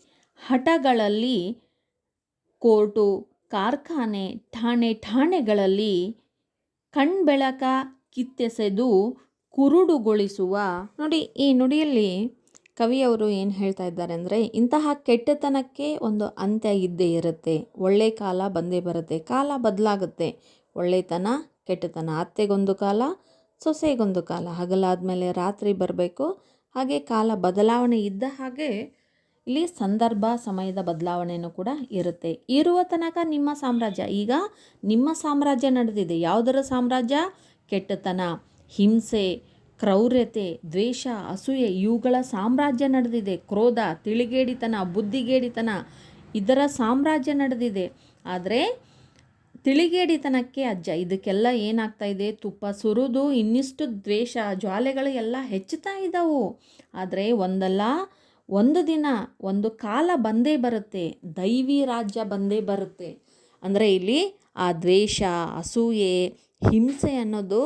ಹಠಗಳಲ್ಲಿ ಕೋರ್ಟು, ಕಾರ್ಖಾನೆ, ಠಾಣೆ, ಠಾಣೆಗಳಲ್ಲಿ ಕಣ್ಬೆಳಕ ಕಿತ್ತೆಸೆದು ಕುರುಡುಗೊಳಿಸುವ. ನೋಡಿ, ಈ ನುಡಿಯಲ್ಲಿ ಕವಿಯವರು ಏನು ಹೇಳ್ತಾ ಇದ್ದಾರೆ ಅಂದರೆ, ಇಂತಹ ಕೆಟ್ಟತನಕ್ಕೆ ಒಂದು ಅಂತ್ಯ ಇದ್ದೇ ಇರುತ್ತೆ. ಒಳ್ಳೆ ಕಾಲ ಬಂದೇ ಬರುತ್ತೆ. ಕಾಲ ಬದಲಾಗುತ್ತೆ. ಒಳ್ಳೆತನ, ಕೆಟ್ಟತನ. ಅತ್ತೆಗೊಂದು ಕಾಲ, ಸೊಸೆಗೊಂದು ಕಾಲ. ಹಗಲಾದ್ಮೇಲೆ ರಾತ್ರಿ ಬರಬೇಕು. ಹಾಗೆ ಕಾಲ ಬದಲಾವಣೆ ಇದ್ದ ಹಾಗೆ ಇಲ್ಲಿ ಸಂದರ್ಭ, ಸಮಯದ ಬದಲಾವಣೆಯೂ ಕೂಡ ಇರುತ್ತೆ. ಇರುವ ತನಕ ನಿಮ್ಮ ಸಾಮ್ರಾಜ್ಯ. ಈಗ ನಿಮ್ಮ ಸಾಮ್ರಾಜ್ಯ ನಡೆದಿದೆ. ಯಾವುದರ ಸಾಮ್ರಾಜ್ಯ? ಕೆಟ್ಟತನ, ಹಿಂಸೆ, ಕ್ರೌರ್ಯತೆ, ದ್ವೇಷ, ಅಸೂಯೆ, ಇವುಗಳ ಸಾಮ್ರಾಜ್ಯ ನಡೆದಿದೆ. ಕ್ರೋಧ, ತಿಳಿಗೇಡಿತನ, ಬುದ್ಧಿಗೇಡಿತನ ಇದರ ಸಾಮ್ರಾಜ್ಯ ನಡೆದಿದೆ. ಆದರೆ ತಿಳಿಗೇಡಿತನಕ್ಕೆ ಅಜ್ಜ, ಇದಕ್ಕೆಲ್ಲ ಏನಾಗ್ತಾ ಇದೆ? ತುಪ್ಪ ಸುರಿದು, ಇನ್ನಿಷ್ಟು ದ್ವೇಷ, ಜ್ವಾಲೆಗಳು ಎಲ್ಲ ಹೆಚ್ಚುತ್ತಾ ಇದ್ದಾವು. ಆದರೆ ಒಂದಲ್ಲ ಒಂದು ದಿನ, ಒಂದು ಕಾಲ ಬಂದೇ ಬರುತ್ತೆ, ದೈವಿ ರಾಜ್ಯ ಬಂದೇ ಬರುತ್ತೆ. ಅಂದರೆ ಇಲ್ಲಿ ಆ ದ್ವೇಷ, ಅಸೂಯೆ, ಹಿಂಸೆ ಅನ್ನೋದು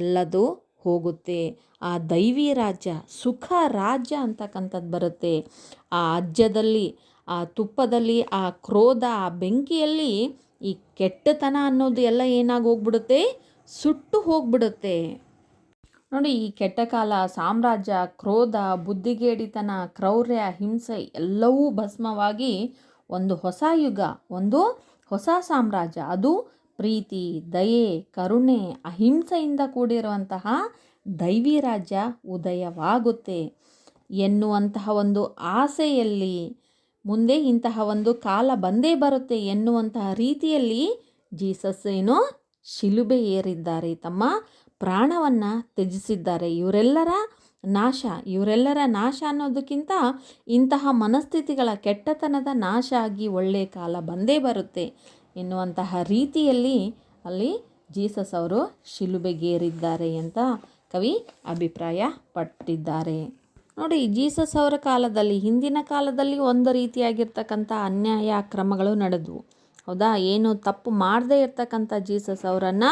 ಎಲ್ಲದು ಹೋಗುತ್ತೆ. ಆ ದೈವಿ ರಾಜ್ಯ, ಸುಖ ರಾಜ್ಯ ಅಂತಕ್ಕಂಥದ್ದು ಬರುತ್ತೆ. ಆ ಅಜ್ಜದಲ್ಲಿ, ಆ ತುಪ್ಪದಲ್ಲಿ, ಆ ಕ್ರೋಧ, ಆ ಬೆಂಕಿಯಲ್ಲಿ ಈ ಕೆಟ್ಟತನ ಅನ್ನೋದು ಎಲ್ಲ ಏನಾಗಿ ಹೋಗ್ಬಿಡುತ್ತೆ? ಸುಟ್ಟು ಹೋಗ್ಬಿಡುತ್ತೆ. ನೋಡಿ, ಈ ಕೆಟ್ಟ ಕಾಲ ಸಾಮ್ರಾಜ್ಯ, ಕ್ರೋಧ, ಬುದ್ಧಿಗೇಡಿತನ, ಕ್ರೌರ್ಯ, ಹಿಂಸೆ ಎಲ್ಲವೂ ಭಸ್ಮವಾಗಿ ಒಂದು ಹೊಸ ಯುಗ, ಒಂದು ಹೊಸ ಸಾಮ್ರಾಜ್ಯ. ಅದು ಪ್ರೀತಿ, ದಯೆ, ಕರುಣೆ, ಅಹಿಂಸೆಯಿಂದ ಕೂಡಿರುವಂತಹ ದೈವಿ ರಾಜ್ಯ ಉದಯವಾಗುತ್ತೆ. ಎನ್ನುವಂತಹ ಒಂದು ಆಸೆಯಲ್ಲಿ ಮುಂದೆ ಇಂತಹ ಒಂದು ಕಾಲ ಬಂದೇ ಬರುತ್ತೆ ಎನ್ನುವಂತಹ ರೀತಿಯಲ್ಲಿ ಜೀಸಸ್ ಏನು ಶಿಲುಬೆ ಏರಿದ್ದಾರೆ. ತಮ್ಮ ಪ್ರಾಣವನ್ನು ತ್ಯಜಿಸಿದ್ದಾರೆ. ಇವರೆಲ್ಲರ ನಾಶ ಇವರೆಲ್ಲರ ನಾಶ ಅನ್ನೋದಕ್ಕಿಂತ ಇಂತಹ ಮನಸ್ಥಿತಿಗಳ ಕೆಟ್ಟತನದ ನಾಶ ಆಗಿ ಒಳ್ಳೆಯ ಕಾಲ ಬಂದೇ ಬರುತ್ತೆ ಎನ್ನುವಂತಹ ರೀತಿಯಲ್ಲಿ ಅಲ್ಲಿ ಜೀಸಸ್ ಅವರು ಶಿಲುಬೆಗೇರಿದ್ದಾರೆ ಅಂತ ಕವಿ ಅಭಿಪ್ರಾಯ ಪಟ್ಟಿದ್ದಾರೆ. ನೋಡಿ, ಜೀಸಸ್ ಅವರ ಕಾಲದಲ್ಲಿ, ಹಿಂದಿನ ಕಾಲದಲ್ಲಿ ಒಂದು ರೀತಿಯಾಗಿರ್ತಕ್ಕಂಥ ಅನ್ಯಾಯ ಕ್ರಮಗಳು ನಡೆದವು. ಹೌದಾ? ಏನು ತಪ್ಪು ಮಾಡದೇ ಇರ್ತಕ್ಕಂಥ ಜೀಸಸ್ ಅವರನ್ನು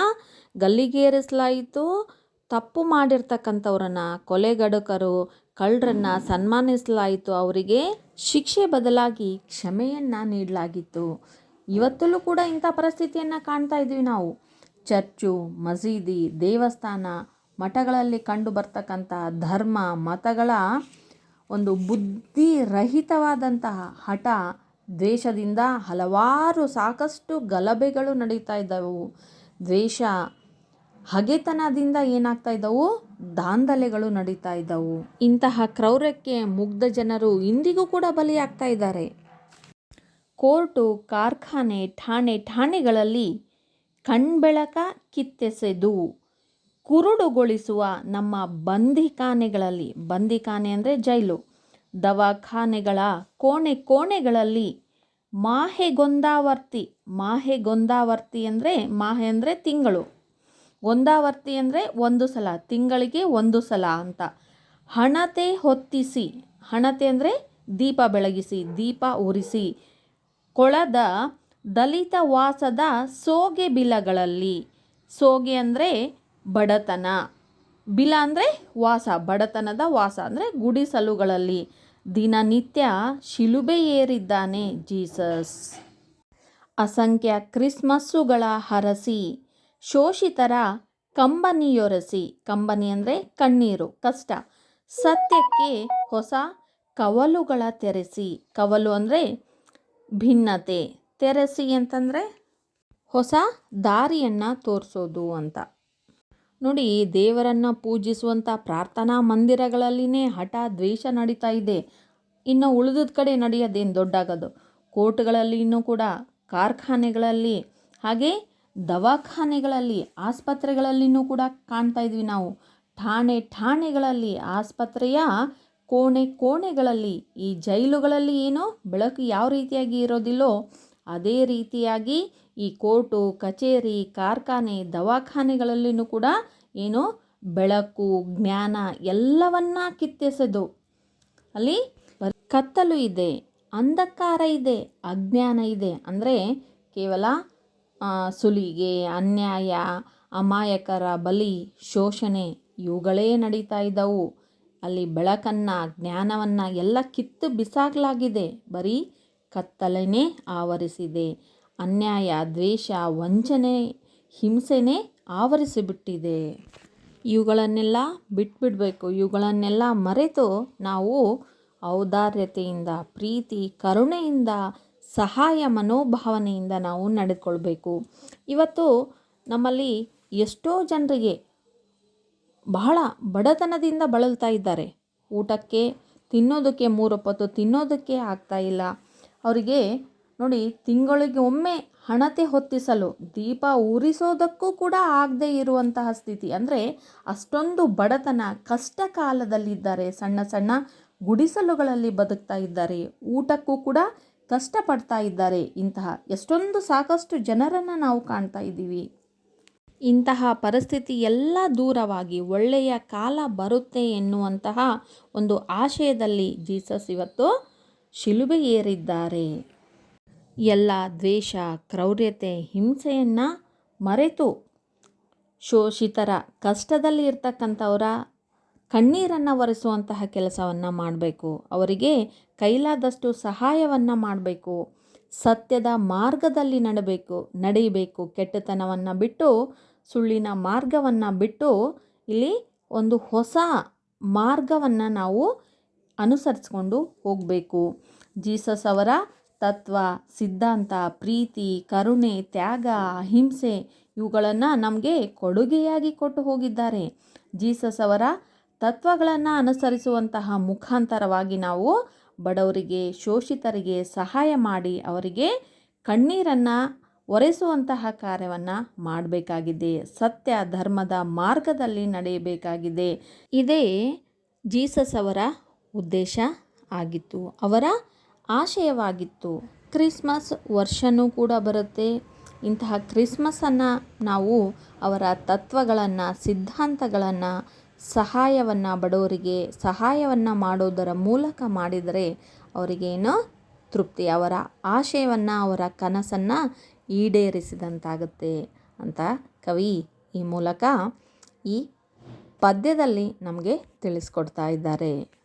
ಗಲ್ಲಿಗೇರಿಸಲಾಯಿತು. ತಪ್ಪು ಮಾಡಿರ್ತಕ್ಕಂಥವ್ರನ್ನ, ಕೊಲೆಗಡುಕರು, ಕಳ್ಳರನ್ನ ಸನ್ಮಾನಿಸಲಾಯಿತು. ಅವರಿಗೆ ಶಿಕ್ಷೆ ಬದಲಾಗಿ ಕ್ಷಮೆಯನ್ನು ನೀಡಲಾಗಿತ್ತು. ಇವತ್ತಲ್ಲೂ ಕೂಡ ಇಂಥ ಪರಿಸ್ಥಿತಿಯನ್ನು ಕಾಣ್ತಾ ಇದ್ದೀವಿ ನಾವು. ಚರ್ಚು, ಮಸೀದಿ, ದೇವಸ್ಥಾನ, ಮಠಗಳಲ್ಲಿ ಕಂಡು ಬರ್ತಕ್ಕಂಥ ಧರ್ಮ, ಮತಗಳ ಒಂದು ಬುದ್ಧಿರಹಿತವಾದಂತಹ ಹಠ ದ್ವೇಷದಿಂದ ಹಲವಾರು ಸಾಕಷ್ಟು ಗಲಭೆಗಳು ನಡೀತಾ ಇದ್ದವು. ದ್ವೇಷ ಹಗೆತನದಿಂದ ಏನಾಗ್ತಾ ಇದ್ದವು? ದಾಂಧಲೆಗಳು ನಡೀತಾ ಇದ್ದವು. ಇಂತಹ ಕ್ರೌರ್ಯಕ್ಕೆ ಮುಗ್ಧ ಜನರು ಇಂದಿಗೂ ಕೂಡ ಬಲಿಯಾಗ್ತಾ ಇದ್ದಾರೆ. ಕೋರ್ಟು, ಕಾರ್ಖಾನೆ, ಠಾಣೆ, ಠಾಣೆಗಳಲ್ಲಿ ಕಣ್ಬೆಳಕ ಕಿತ್ತೆಸೆದು ಕುರುಡುಗೊಳಿಸುವ ನಮ್ಮ ಬಂದಿಖಾನೆಗಳಲ್ಲಿ, ಬಂದಿಖಾನೆ ಅಂದರೆ ಜೈಲು, ದವಾಖಾನೆಗಳ ಕೋಣೆ ಕೋಣೆಗಳಲ್ಲಿ ಮಾಹೆ ಗೊಂದಾವರ್ತಿ ಮಾಹೆ ಗೊಂದಾವರ್ತಿ ಅಂದರೆ ಮಾಹೆ ಅಂದರೆ ತಿಂಗಳು. ಒಂದಾವರ್ತಿ ಅಂದರೆ ಒಂದು ಸಲ, ತಿಂಗಳಿಗೆ ಒಂದು ಸಲ ಅಂತ. ಹಣತೆ ಹೊತ್ತಿಸಿ, ಹಣತೆ ಅಂದರೆ ದೀಪ ಬೆಳಗಿಸಿ, ದೀಪ ಉರಿಸಿ. ಕೊಳದ ದಲಿತ ವಾಸದ ಸೋಗೆ ಬಿಲಗಳಲ್ಲಿ, ಸೋಗೆ ಅಂದರೆ ಬಡತನ. ಬಿಲ ಅಂದರೆ ವಾಸ, ಬಡತನದ ವಾಸ ಅಂದರೆ ಗುಡಿಸಲುಗಳಲ್ಲಿ. ದಿನನಿತ್ಯ ಶಿಲುಬೆ ಏರಿದ್ದಾನೆ ಜೀಸಸ್. ಅಸಂಖ್ಯ ಕ್ರಿಸ್ಮಸ್ಸುಗಳ ಹರಸಿ. ಶೋಷಿತರ ಕಂಬನಿಯೊರೆಸಿ ಕಂಬನಿ ಅಂದರೆ ಕಣ್ಣೀರು, ಕಷ್ಟ. ಸತ್ಯಕ್ಕೆ ಹೊಸ ಕವಲುಗಳ ತೆರೆಸಿ. ಕವಲು ಅಂದರೆ ಭಿನ್ನತೆ. ತೆರೆಸಿ ಅಂತಂದರೆ ಹೊಸ ದಾರಿಯನ್ನು ತೋರಿಸೋದು ಅಂತ. ನೋಡಿ ದೇವರನ್ನು ಪೂಜಿಸುವಂಥ ಪ್ರಾರ್ಥನಾ ಮಂದಿರಗಳಲ್ಲಿನೇ ಹಠ ದ್ವೇಷ ನಡೀತಾ ಇದೆ. ಇನ್ನು ಉಳಿದದ ಕಡೆ ನಡೆಯೋದೇನು ದೊಡ್ಡಾಗೋದು. ಇನ್ನೂ ಕೂಡ ಕಾರ್ಖಾನೆಗಳಲ್ಲಿ ಹಾಗೆ ದವಾಖಾನೆಗಳಲ್ಲಿ, ಆಸ್ಪತ್ರೆಗಳಲ್ಲಿನೂ ಕೂಡ ಕಾಣ್ತಾ ಇದ್ವಿ ನಾವು. ಠಾಣೆ ಠಾಣೆಗಳಲ್ಲಿ, ಆಸ್ಪತ್ರೆಯ ಕೋಣೆ ಕೋಣೆಗಳಲ್ಲಿ, ಈ ಜೈಲುಗಳಲ್ಲಿ ಏನು ಬೆಳಕು ಯಾವ ರೀತಿಯಾಗಿ ಇರೋದಿಲ್ಲೋ, ಅದೇ ರೀತಿಯಾಗಿ ಈ ಕೋರ್ಟು, ಕಚೇರಿ, ಕಾರ್ಖಾನೆ, ದವಾಖಾನೆಗಳಲ್ಲಿನೂ ಕೂಡ ಏನು ಬೆಳಕು, ಜ್ಞಾನ ಎಲ್ಲವನ್ನ ಕಿತ್ತೆಸೆದು. ಅಲ್ಲಿ ಕತ್ತಲು ಇದೆ, ಅಂಧಕಾರ ಇದೆ, ಅಜ್ಞಾನ ಇದೆ. ಅಂದರೆ ಕೇವಲ ಸುಲಿಗೆ, ಅನ್ಯಾಯ, ಅಮಾಯಕರ ಬಲಿ, ಶೋಷಣೆ ಇವುಗಳೇ ನಡೀತಾ ಇದ್ದವು. ಅಲ್ಲಿ ಬೆಳಕನ್ನು, ಜ್ಞಾನವನ್ನು ಎಲ್ಲ ಕಿತ್ತು ಬಿಸಾಕಲಾಗಿದೆ. ಬರೀ ಕತ್ತಲೆನೇ ಆವರಿಸಿದೆ. ಅನ್ಯಾಯ, ದ್ವೇಷ, ವಂಚನೆ, ಹಿಂಸೆನೇ ಆವರಿಸಿಬಿಟ್ಟಿದೆ. ಇವುಗಳನ್ನೆಲ್ಲ ಬಿಟ್ಬಿಡಬೇಕು. ಇವುಗಳನ್ನೆಲ್ಲ ಮರೆತು ನಾವು ಔದಾರ್ಯತೆಯಿಂದ, ಪ್ರೀತಿ, ಕರುಣೆಯಿಂದ ಸಹಾಯ ಮನೋಭಾವನೆಯಿಂದ ನಾವು ನಡೆದುಕೊಳ್ಬೇಕು. ಇವತ್ತು ನಮ್ಮಲ್ಲಿ ಎಷ್ಟೋ ಜನರಿಗೆ ಬಹಳ ಬಡತನದಿಂದ ಬಳಲ್ತಾ ಇದ್ದಾರೆ. ಊಟಕ್ಕೆ ತಿನ್ನೋದಕ್ಕೆ ಮೂರೊಪ್ಪತ್ತು ತಿನ್ನೋದಕ್ಕೆ ಆಗ್ತಾ ಇಲ್ಲ. ಅವರಿಗೆ ನೋಡಿ ತಿಂಗಳಿಗೆ ಒಮ್ಮೆ ಹಣತೆ ಹೊತ್ತಿಸಲು ದೀಪ ಉರಿಸೋದಕ್ಕೂ ಕೂಡ ಆಗದೇ ಇರುವಂತಹ ಸ್ಥಿತಿ. ಅಂದರೆ ಅಷ್ಟೊಂದು ಬಡತನ ಕಷ್ಟ ಕಾಲದಲ್ಲಿದ್ದಾರೆ. ಸಣ್ಣ ಸಣ್ಣ ಗುಡಿಸಲುಗಳಲ್ಲಿ ಬದುಕ್ತಾ ಇದ್ದಾರೆ. ಊಟಕ್ಕೂ ಕೂಡ ಕಷ್ಟಪಡ್ತಾ ಇದ್ದಾರೆ. ಇಂತಹ ಎಷ್ಟೊಂದು ಸಾಕಷ್ಟು ಜನರನ್ನು ನಾವು ಕಾಣ್ತಾ ಇದ್ದೀವಿ. ಇಂತಹ ಪರಿಸ್ಥಿತಿ ಎಲ್ಲ ದೂರವಾಗಿ ಒಳ್ಳೆಯ ಕಾಲ ಬರುತ್ತೆ ಎನ್ನುವಂತಹ ಒಂದು ಆಶಯದಲ್ಲಿ ಜೀಸಸ್ ಇವತ್ತು ಶಿಲುಬೆ ಏರಿದ್ದಾರೆ ಎಲ್ಲ ದ್ವೇಷ, ಕ್ರೌರ್ಯತೆ, ಹಿಂಸೆಯನ್ನು ಮರೆತು ಶೋಷಿತರ ಕಷ್ಟದಲ್ಲಿ ಇರ್ತಕ್ಕಂಥವರ ಕಣ್ಣೀರನ್ನು ಒರೆಸುವಂತಹ ಕೆಲಸವನ್ನು ಮಾಡಬೇಕು. ಅವರಿಗೆ ಕೈಲಾದಷ್ಟು ಸಹಾಯವನ್ನು ಮಾಡಬೇಕು. ಸತ್ಯದ ಮಾರ್ಗದಲ್ಲಿ ನಡಬೇಕು, ನಡೆಯಬೇಕು. ಕೆಟ್ಟತನವನ್ನು ಬಿಟ್ಟು, ಸುಳ್ಳಿನ ಮಾರ್ಗವನ್ನು ಬಿಟ್ಟು ಇಲ್ಲಿ ಒಂದು ಹೊಸ ಮಾರ್ಗವನ್ನು ನಾವು ಅನುಸರಿಸ್ಕೊಂಡು ಹೋಗಬೇಕು. ಜೀಸಸ್ ಅವರ ತತ್ವ, ಸಿದ್ಧಾಂತ, ಪ್ರೀತಿ, ಕರುಣೆ, ತ್ಯಾಗ, ಅಹಿಂಸೆ ಇವುಗಳನ್ನು ನಮಗೆ ಕೊಡುಗೆಯಾಗಿ ಕೊಟ್ಟು ಹೋಗಿದ್ದಾರೆ. ಜೀಸಸ್ ಅವರ ತತ್ವಗಳನ್ನು ಅನುಸರಿಸುವಂತಹ ಮುಖಾಂತರವಾಗಿ ನಾವು ಬಡವರಿಗೆ, ಶೋಷಿತರಿಗೆ ಸಹಾಯ ಮಾಡಿ ಅವರಿಗೆ ಕಣ್ಣೀರನ್ನು ಒರೆಸುವಂತಹ ಕಾರ್ಯವನ್ನು ಮಾಡಬೇಕಾಗಿದೆ. ಸತ್ಯ ಧರ್ಮದ ಮಾರ್ಗದಲ್ಲಿ ನಡೆಯಬೇಕಾಗಿದೆ. ಇದೇ ಜೀಸಸ್ ಅವರ ಉದ್ದೇಶ ಆಗಿತ್ತು. ಅವರ ಆಶಯವಾಗಿತ್ತು. ಕ್ರಿಸ್ಮಸ್ ವರ್ಷವೂ ಕೂಡ ಬರುತ್ತೆ. ಇಂತಹ ಕ್ರಿಸ್ಮಸ್ಸನ್ನು ನಾವು ಅವರ ತತ್ವಗಳನ್ನು, ಸಿದ್ಧಾಂತಗಳನ್ನು ಸಹಾಯವನ್ನು ಬಡವರಿಗೆ, ಸಹಾಯವನ್ನು ಮಾಡೋದರ ಮೂಲಕ ಮಾಡಿದರೆ ಅವರಿಗೇನು ತೃಪ್ತಿ? ಅವರ ಆಶಯವನ್ನು, ಅವರ ಕನಸನ್ನು ಈಡೇರಿಸಿದಂತಾಗುತ್ತೆ ಅಂತ ಕವಿ ಈ ಮೂಲಕ ಈ ಪದ್ಯದಲ್ಲಿ ನಮಗೆ ತಿಳಿಸ್ಕೊಡ್ತಾ ಇದ್ದಾರೆ.